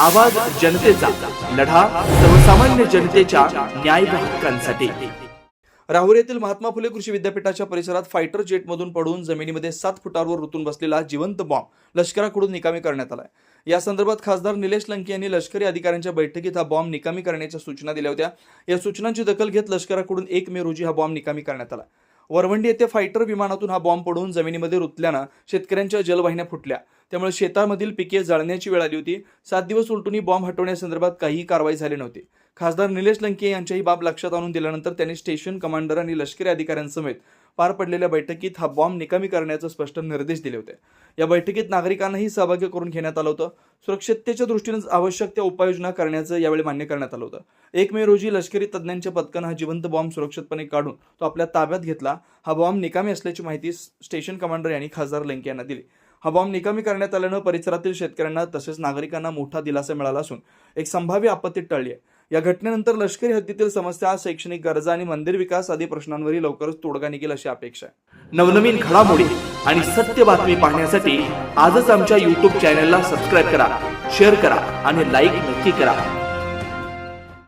आवाज जनतेचा लढा सर्वसामान्य जनतेच्या न्याय हक्कांसाठी. राहुरी येथील महात्मा फुले कृषी विद्यापीठाच्या परिसरात फायटर जेटमधून पडून जमिनीमध्ये सात फुटावर रुतून बसलेला जिवंत बॉम्ब लष्कराकडून निकामी करण्यात आला या संदर्भात खासदार निलेश लंके यांनी लष्करी अधिकाऱ्यांच्या बैठकीत हा बॉम्ब निकामी करण्याच्या सूचना दिल्या होत्या. या सूचनांची दखल घेत लष्कराकडून एक मे रोजी हा बॉम्ब निकामी करण्यात आला. वरवंडी येथे फायटर विमानातून हा बॉम्ब पडून जमिनीमध्ये रुतल्यानं शेतकऱ्यांच्या जलवाहिन्या फुटल्या. त्यामुळे शेतामधील पिके जळण्याची वेळ आली होती. सात दिवस उलटूनही बॉम्ब हटवण्यासंदर्भात काहीही कारवाई झाली नव्हती. खासदार निलेश लंके यांच्या ही बाब लक्षात आणून दिल्यानंतर त्यांनी स्टेशन कमांडर आणि लष्करी अधिकाऱ्यांसमेत पार पडलेल्या बैठकीत हा बॉम्ब निकामी करण्याचे स्पष्ट निर्देश दिले होते. या बैठकीत नागरिकांनाही सहभागी करून घेण्यात आलं होतं. सुरक्षिततेच्या दृष्टीनं आवश्यक त्या उपाययोजना करण्याचं यावेळी मान्य करण्यात आलं होतं. एक मे रोजी लष्करी तज्ज्ञांच्या पथकानं हा जिवंत बॉम्ब सुरक्षितपणे काढून तो आपल्या ताब्यात घेतला. हा बॉम्ब निकामी असल्याची माहिती स्टेशन कमांडर यांनी खासदार लंके यांना दिली. हा बॉम्ब निकामी करण्यात आल्यानं परिसरातील शेतकऱ्यांना तसेच नागरिकांना मोठा दिलासा मिळाला असून एक संभाव्य आपत्ती टळली आहे. या घटनेनंतर लष्करी हद्दीतील समस्या शैक्षणिक गरजा आणि मंदिर विकास आदी प्रश्नांवरही लवकरच तोडगा निघेल अशी अपेक्षा आहे. नवनवीन घडामोडी आणि सत्य बातमी पाहण्यासाठी आजच आमच्या युट्यूब चॅनलला सबस्क्राईब करा शेअर करा आणि लाईक नक्की करा.